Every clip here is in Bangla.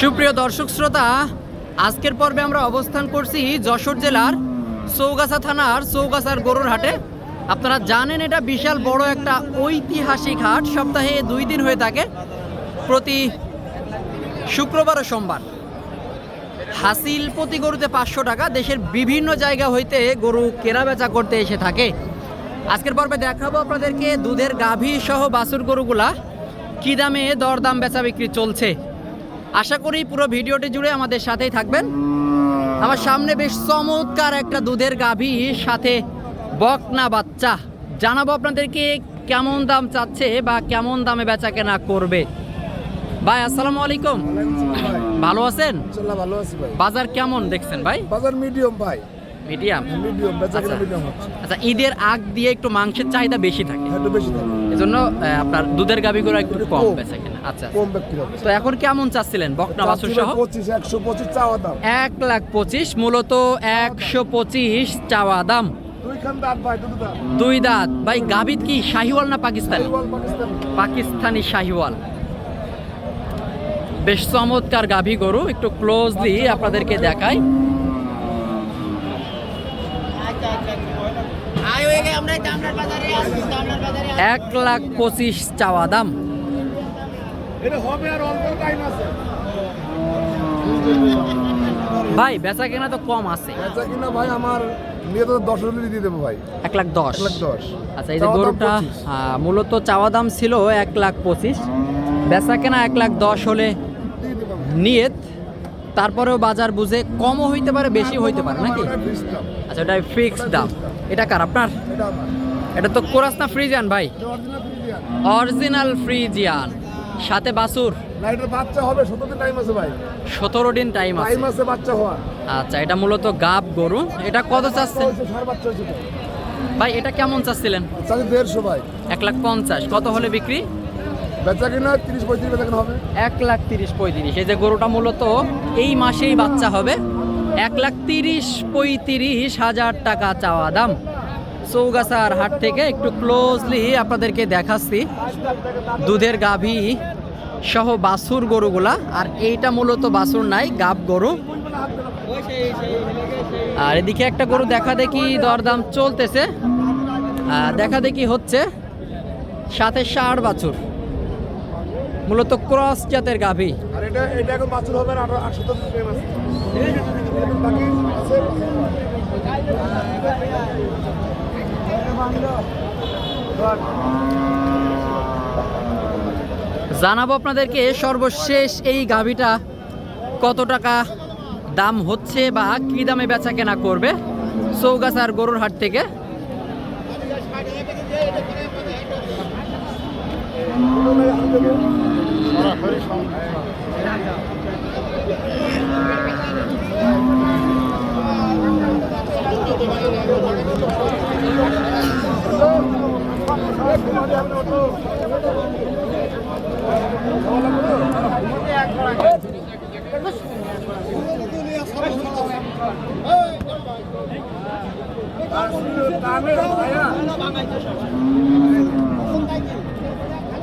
সুপ্রিয় দর্শক শ্রোতা, আজকের পর্বে আমরা অবস্থান করছি যশোর জেলার চৌগাছা থানার চৌগাছার গরুর হাটে। আপনারা জানেন এটা বিশাল বড় একটা ঐতিহাসিক হাট, সপ্তাহে দুই দিন হয়ে থাকে, প্রতি শুক্রবার ও সোমবার। হাসিল প্রতি গরুতে পাঁচশো টাকা, দেশের বিভিন্ন জায়গা হইতে গরু কেনা বেচা করতে এসে থাকে। আজকের পর্বে দেখাবো আপনাদেরকে দুধের গাভী সহ বাছুর গরুগুলা, কী দামে দরদাম বেচা বিক্রি চলছে। আশা করি পুরো ভিডিওটি জুড়ে আমাদের সাথেই থাকবেন। আমার সামনে বেশ চমৎকার একটা দুধের গাভী সাথে বকনা বাচ্চা। জানাব আপনাদেরকে কেমন দাম চাচ্ছে বা কেমন দামে বেচা কেনা করবে। ভাই আসসালামু আলাইকুম। ভালো আছেন? ভালো আছি ভাই। বাজার কেমন দেখছেন ভাই? বাজার মিডিয়াম ভাই। মিডিয়াম? মিডিয়াম বেচা আচ্ছা। মিডিয়াম হচ্ছে। আচ্ছা ঈদের আগ দিয়ে একটু মাংসের চাহিদা বেশি থাকে। একটু বেশি থাকে। এজন্য আপনার দুধের গাভিগুলো একটু একটু কম কম। বেচা কেনা। আচ্ছা কম হবে। তো এখন কেমন চাচ্ছিলেন? বকনা বাছুর সহ? পঁচিশ একশো পঁচিশ চাওয়া দাম। এক লাখ পঁচিশ মূলত একশো পঁচিশ চাওয়া দাম। দুই দাঁত ভাই গাভিত কি শাহিওয়াল না পাকিস্তানি? পাকিস্তানি। শাহিওয়াল। বেশ চমৎকার গাভী গরু। একটু ক্লোজলি আপনাদেরকে দেখাই। এক লাখ পঁচিশ চাওয়া দাম। ভাই বেচা কেনা তো কম আছে। বেচা কিনা ভাই আমার নিয়ে তো দশ হলে দিয়ে দেবো ভাই। এক লাখ দশ। এক লাখ দশ। আচ্ছা এই যে গরুটা মূলত চাওয়া দাম ছিল এক লাখ পঁচিশ। বেচা কেনা এক লাখ দশ হলে নিয়ত তারপরেও বাজার বুঝে কমও হইতে পারে বেশি হইতে পারে নাকি। আচ্ছা এটা ফিক্স দাম। এটা কার আপনার? এটা তো কোরাসনা ফ্রিজিয়ান ভাই। Original Friesian. সাথে বাসুর না বাচ্চা হবে সতেরো দিন টাইম আছে ভাই। সতেরো দিন টাইম আছে। টাইম আছে বাচ্চা হওয়ার। আচ্ছা এটা মূলত গাব গরু। এটা কত চাচ্ছেন? ভাই এটা কেমন চাচ্ছিলেন? চাচ্ছি দেড়শো ভাই। এক লাখ পঞ্চাশ। কত হলে বিক্রি? বেচা কিনা তিরিশ পঁয়ত্রিশ বেচা কিনা হবে? এক লাখ তিরিশ পঁয়ত্রিশ। এই যে গরুটা মূলত এই মাসেই বাচ্চা হবে। এক লাখ তিরিশ পঁয়ত্রিশ হাজার টাকা চাওয়া দাম। চৌগাছার হাট থেকে একটু ক্লোজলি আপনাদেরকে দেখাচ্ছি। দুধের গাভী সহ বাছুর গরুগুলা। আর এইটা মূলত বাছুর নাই গাব গরু। আর এদিকে একটা গরু দেখা দেখি দরদাম চলতেছে। দেখা দেখি হচ্ছে সাথে ষাড় বাছুর। মূলত ক্রস জাতের গাভী জানাব আপনাদেরকে সর্বশেষ এই গাভীটা কত টাকা দাম হচ্ছে বা কি দামে বেচা কেনা করবে চৌগাছার গরুর হাট থেকে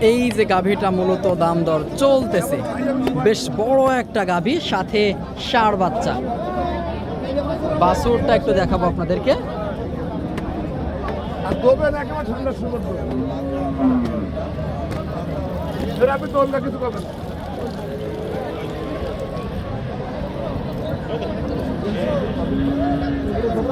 এই যে গাভীটা মূলত দাম দর চলতেছে, বেশ বড় একটা গাভী, সাথে ষাঁড় বাচ্চা। বাছুরটা একটু দেখাবো আপনাদেরকে শুরু করতে এর আপনি দোলটা কিছু পাবেন না। সব সব সব দেবো সব সব আসো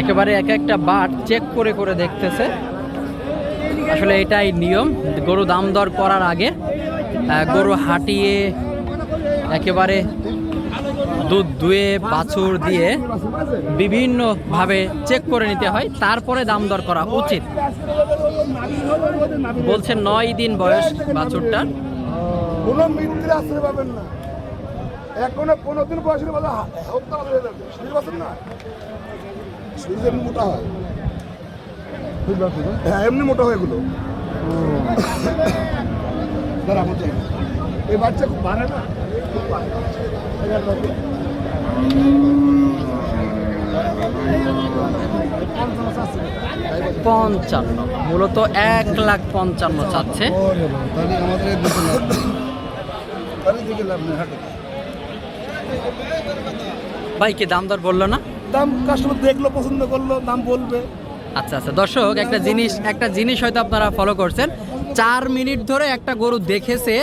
একেবারে এক একটা বাট চেক করে করে দেখতেছে। আসলে এটাই নিয়ম, গরু দাম দর করার আগে গরু হাঁটিয়ে একেবারে দুধ দুয়ে বাছুর দিয়ে বিভিন্নভাবে চেক করে নিতে হয়। তারপরে দাম দর করা উচিত। বলছে নয় দিন বয়স বাছুরটার কোনো মিত্রে আশ্রয় পাবেন না। এখনও পনেরো দিন বয়সের বেলা হত্যা হয়ে যাবে। শরীর বাঁচেন না। শরীর এমনি মোটা হয়। হ্যাঁ? এমনি মোটা হয় এগুলো। দাঁড়া এই বাচ্চা খুব ভালো না। খুব ভালো। পঞ্চান্ন। মূলত এক লাখ পঞ্চান্ন চাচ্ছে। ভাই কি দাম দর বলল না? দাম কাস্টমার দেখল পছন্দ করল দাম বলবে। আচ্ছা আচ্ছা। দর্শক একটা জিনিস একটা জিনিস হয়তো আপনারা ফলো করছেন। চার মিনিট ধরে একটা গরু দেখেছে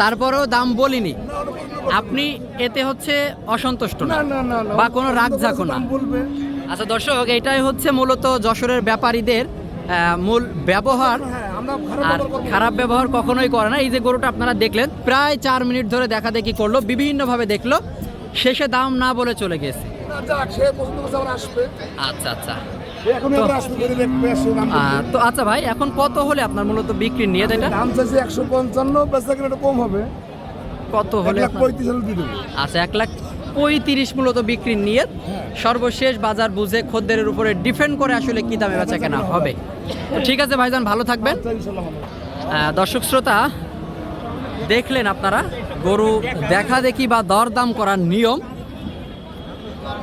তারপরেও দাম বলিনি। আপনি এতে হচ্ছে অসন্তুষ্ট না? বা কোনো রাগ ঝাঁকো না? আচ্ছা দর্শক এটাই হচ্ছে মূলত যশোরের ব্যাপারীদের মূল ব্যবহার। হ্যাঁ খারাপ আর। খারাপ ব্যবহার কখনোই করে না। এই যে গরুটা আপনারা দেখলেন প্রায় চার মিনিট ধরে দেখা দেখি করল বিভিন্নভাবে দেখল শেষে দাম না বলে চলে গেছে। আচ্ছা আচ্ছা। তো আচ্ছা ভাই এখন কত হলে আপনার মূলত বিক্রি নিয়ে এটা? দাম চাইছে একশো পঞ্চান্ন বেচা কিনা কম হবে। কত হলে আচ্ছা এক লাখ পঁয়ত্রিশ মূলত বিক্রির নিয়ে। সর্বশেষ বাজার বুঝে খদ্দের উপরে ডিপেন্ড করে আসলে কি দামে বেচা কেনা হবে। ঠিক আছে ভাইজান ভালো থাকবেন। আচ্ছা, দর্শক শ্রোতা দেখলেন আপনারা গরু দেখা দেখি বা দরদাম করার নিয়ম।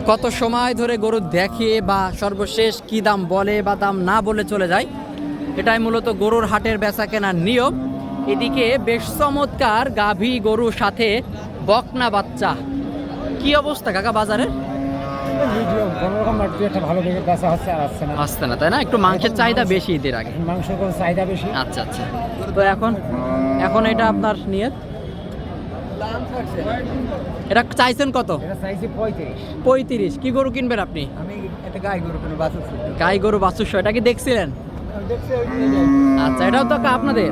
কত সময় ধরে গরু দেখে বা সর্বশেষ কি দাম বলে বা দাম না বলে চলে যায় এটাই মূলত গরুর হাটের বেচা কেনার নিয়ম। এদিকে বেশ চমৎকার গাভী গরুর সাথে বকনা বাচ্চা। কি অবস্থা কাকা বাজারের আসছে না, তাই না? একটু মাংসের চাহিদা বেশি ঈদের আগে। মাংসের চাহিদা বেশি আচ্ছা আচ্ছা। তো এখন এখন এটা আপনার নিয়ে? এটা চাইছেন কত? পঁয়ত্রিশ। কি গরু কিনবেন আপনি? গাই গরু বাছুর এটা কি দেখছিলেন? আচ্ছা এটাও তো আপনাদের।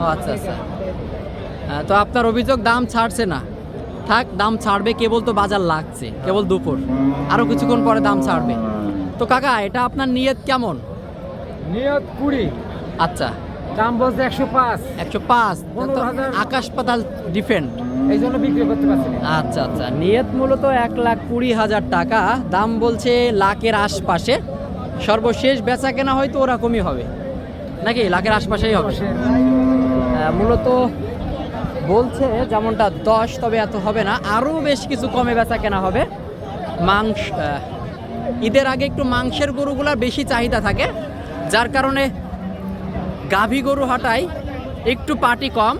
ও আচ্ছা আচ্ছা। তো আপনার অভিযোগ দাম ছাড়ছে না। থাক দাম ছাড়বে কেবল তো বাজার লাগছে কেবল দুপুর। আরও কিছুক্ষণ পরে দাম ছাড়বে। তো কাকা এটা আপনার নিয়ত কেমন? নিয়ত কুড়ি। আচ্ছা। দাম বলছে একশো পাঁচ। একশো পাঁচ আকাশ পাতাল ডিফেন্ড। এই জন্য বিক্রি করতে পারছি আচ্ছা আচ্ছা। নিয়ত মূলত এক লাখ কুড়ি হাজার টাকা। দাম বলছে লাখের আশপাশে। সর্বশেষ বেচা কেনা হয়তো ওরকমই হবে। নাকি? লাখের আশপাশেই হবে। মূলত বলছে যেমনটা দশ তবে এত হবে না। আরও বেশ কিছু কমে বেচা কেনা হবে। মাংস ঈদের আগে একটু মাংসের গরুগুলার বেশি চাহিদা থাকে। যার কারণে গাভী গরু হাটায় একটু পাটি কম।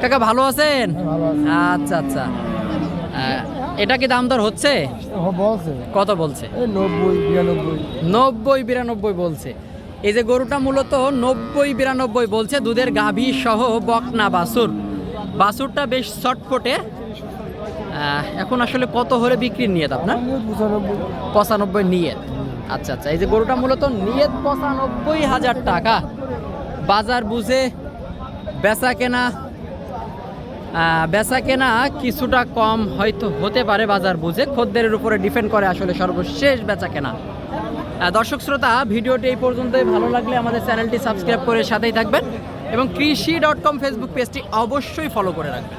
কাকা ভালো আছেন? আচ্ছা আচ্ছা। আহ, এটা কি দাম দর হচ্ছে? বলছে। কত বলছে? নব্বই বিরানব্বই। নব্বই বিরানব্বই বলছে। এই যে গরুটা মূলত নব্বই বিরানব্বই বলছে, দুধের গাভী সহ বকনা বাছুর। বাছুরটা বেশ চটপটে এখন আসলে কত হলে বিক্রির নিয়ত আপনার? পঁচানব্বই নিয়ত। আচ্ছা আচ্ছা এই যে গরুটা মূলত নিয়ত পঁচানব্বই হাজার টাকা। বাজার বুঝে বেচা কেনা বেচা কেনা কিছুটা কম হয়তো হতে পারে বাজার বুঝে। খদ্দের উপরে ডিপেন্ড করে আসলে সর্বশেষ বেচা কেনা। দর্শক শ্রোতা, ভিডিওটি এই পর্যন্তই। ভালো লাগলে আমাদের চ্যানেলটি সাবস্ক্রাইব করে সাথেই থাকবেন এবং কৃষি ডট কম ফেসবুক পেজটি অবশ্যই ফলো করে রাখবেন।